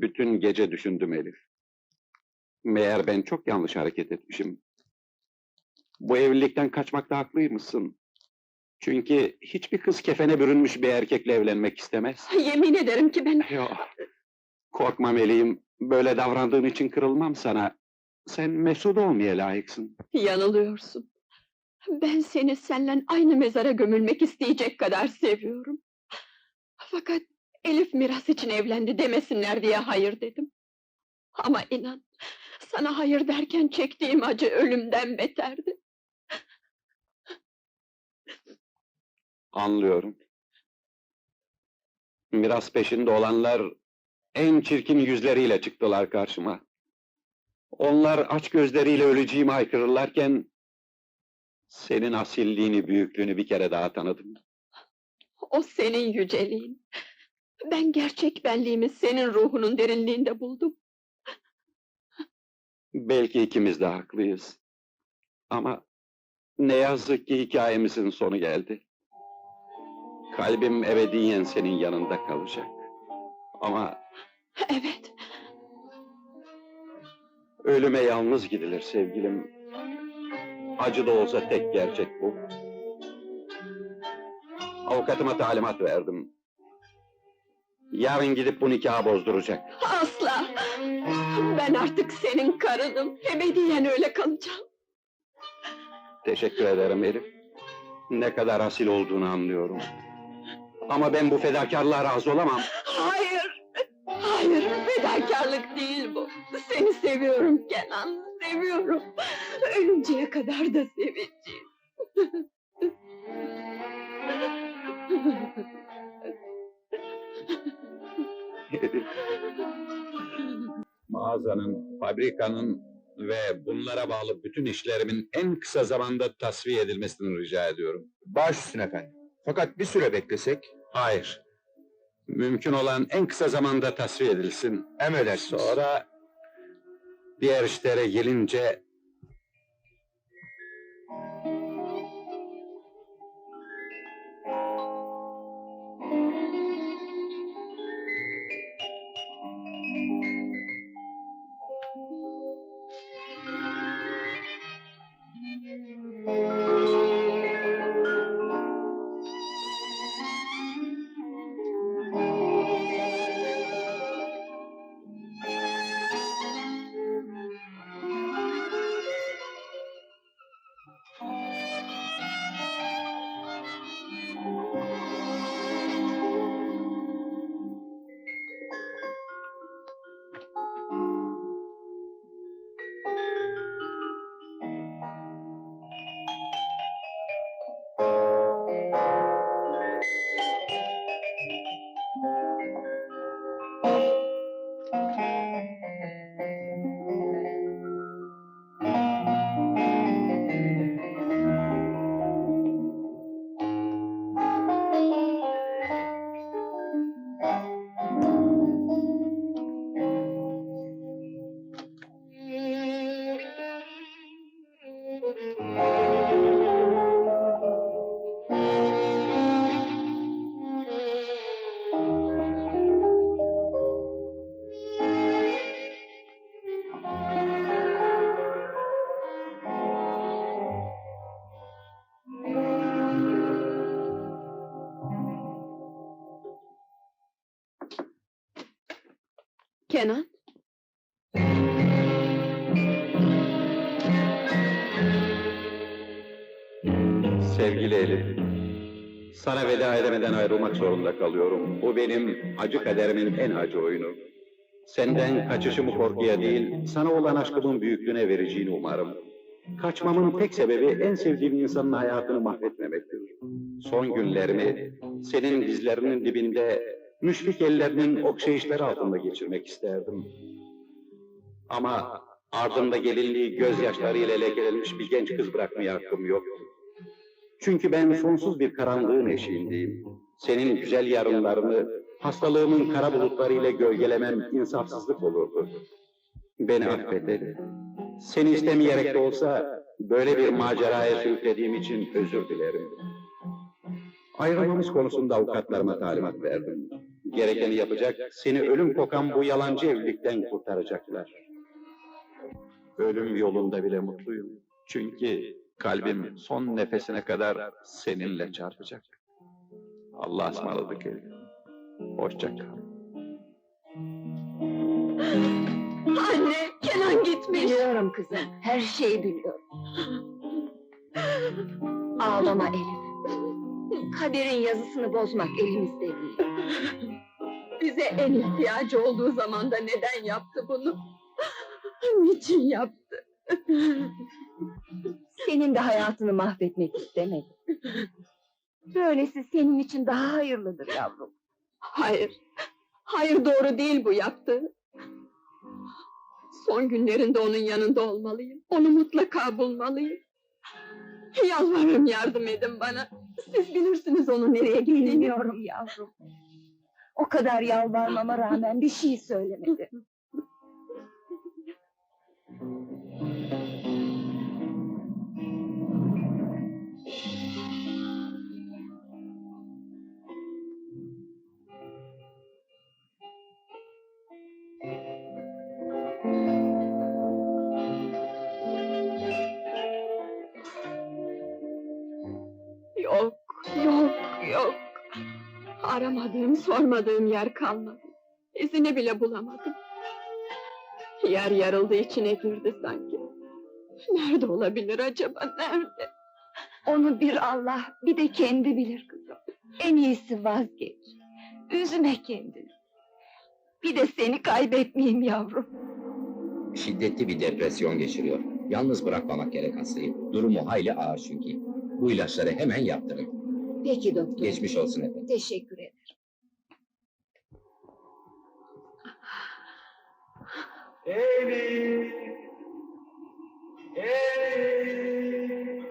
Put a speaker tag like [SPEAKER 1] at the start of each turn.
[SPEAKER 1] Bütün gece düşündüm Elif. Meğer ben çok yanlış hareket etmişim. Bu evlilikten kaçmakta haklıymışsın. Çünkü hiçbir kız kefene bürünmüş bir erkekle evlenmek istemez.
[SPEAKER 2] Yemin ederim ki ben...
[SPEAKER 1] Yok. Korkma meleğim. Böyle davrandığın için kırılmam sana. Sen mesut olmaya layıksın.
[SPEAKER 2] Yanılıyorsun. Ben seni seninle aynı mezara gömülmek isteyecek kadar seviyorum. Fakat Elif miras için evlendi demesinler diye hayır dedim. Ama inan, sana hayır derken çektiğim acı ölümden beterdi.
[SPEAKER 1] Anlıyorum. Miras peşinde olanlar en çirkin yüzleriyle çıktılar karşıma. Onlar aç gözleriyle öleceğimi haykırırlarken senin asilliğini, büyüklüğünü bir kere daha tanıdım.
[SPEAKER 2] O senin yüceliğin. Ben gerçek benliğimi senin ruhunun derinliğinde buldum.
[SPEAKER 1] Belki ikimiz de haklıyız. Ama ne yazık ki hikayemizin sonu geldi. Kalbim ebediyen senin yanında kalacak. Ama
[SPEAKER 2] Evet,
[SPEAKER 1] ölüme yalnız gidilir sevgilim. Acı da olsa tek gerçek bu. Avukatıma talimat verdim. Yarın gidip bu nikahı bozduracak.
[SPEAKER 2] asla! Ben artık senin karınım. Ebediyen öyle kalacağım.
[SPEAKER 1] Teşekkür ederim Elif. Ne kadar asil olduğunu anlıyorum. Ama ben bu fedakarlığa razı olamam.
[SPEAKER 2] Hayır! Hayır, fedakarlık değil bu. Seni seviyorum Kenan, seviyorum. Ölünceye kadar da seveceğim.
[SPEAKER 1] Mağazanın, fabrikanın ve bunlara bağlı bütün işlerimin en kısa zamanda tasfiye edilmesini rica ediyorum.
[SPEAKER 3] Baş üstüne efendim. Fakat bir süre beklesek
[SPEAKER 1] Hayır. Mümkün olan en kısa zamanda tasfiye edilsin.
[SPEAKER 3] emredersiniz.
[SPEAKER 1] Sonra diğer işlere gelince
[SPEAKER 2] Kenan,
[SPEAKER 1] sevgili Elif. Sana veda edemeden ayrılmak zorunda kalıyorum. Bu benim acı kaderimin en acı oyunu. Senden kaçışımı korkuya değil, sana olan aşkımın büyüklüğüne vereceğini umarım. Kaçmamın tek sebebi en sevdiğim insanın hayatını mahvetmemektir. Son günlerimi senin dizlerinin dibinde, müşfik ellerinin okşayışları altında geçirmek isterdim. Ama ardında gelinliği gözyaşlarıyla lekelenmiş bir genç kız bırakmaya hakkım yok. Çünkü ben sonsuz bir karanlığın eşiğindeyim. Senin güzel yarınlarını hastalığımın kara bulutlarıyla gölgelemem insafsızlık olurdu. Beni affet Elif. Seni istemeyerek de olsa böyle bir maceraya sürüklediğim için özür dilerim. Ayrılmamız konusunda avukatlarıma talimat verdim. Gerekeni yapacak, seni ölüm kokan bu yalancı evlilikten kurtaracaklar. Ölüm yolunda bile mutluyum. Çünkü kalbim son nefesine kadar seninle çarpacak. Allah'a ısmarladık Elif. Hoşça kal.
[SPEAKER 2] Anne, Kenan gitmiş.
[SPEAKER 4] Biliyorum kızım, her şeyi biliyorum. Ağlama Elif. Kaderin yazısını bozmak elimizde değil.
[SPEAKER 2] Bize en ihtiyacı olduğu zamanda neden yaptı bunu? Niçin yaptı?
[SPEAKER 4] Senin de hayatını mahvetmek istemedim. Böylesi senin için daha hayırlıdır yavrum.
[SPEAKER 2] Hayır. Hayır doğru değil bu yaptığı. Son günlerinde onun yanında olmalıyım. Onu mutlaka bulmalıyım. Yalvarırım yardım edin bana. Siz bilirsiniz onun nereye gittiğini.
[SPEAKER 4] Bilmiyorum yavrum. O kadar yalvarmama rağmen bir şey söylemedi.
[SPEAKER 2] sormadığım yer kalmadı. İzini bile bulamadım. Yer yarıldı içine girdi sanki. Nerede olabilir acaba, nerede?
[SPEAKER 4] Onu bir Allah, bir de kendi bilir kızım. En iyisi vazgeç. Üzme kendini. Bir de seni kaybetmeyeyim yavrum.
[SPEAKER 5] Şiddetli bir depresyon geçiriyor. Yalnız bırakmamak gerek hastayı. Durumu hayli ağır çünkü. Bu ilaçları hemen yaptırın.
[SPEAKER 4] Peki doktor.
[SPEAKER 5] Geçmiş olsun efendim.
[SPEAKER 4] Teşekkür ederim. Amy. Amy.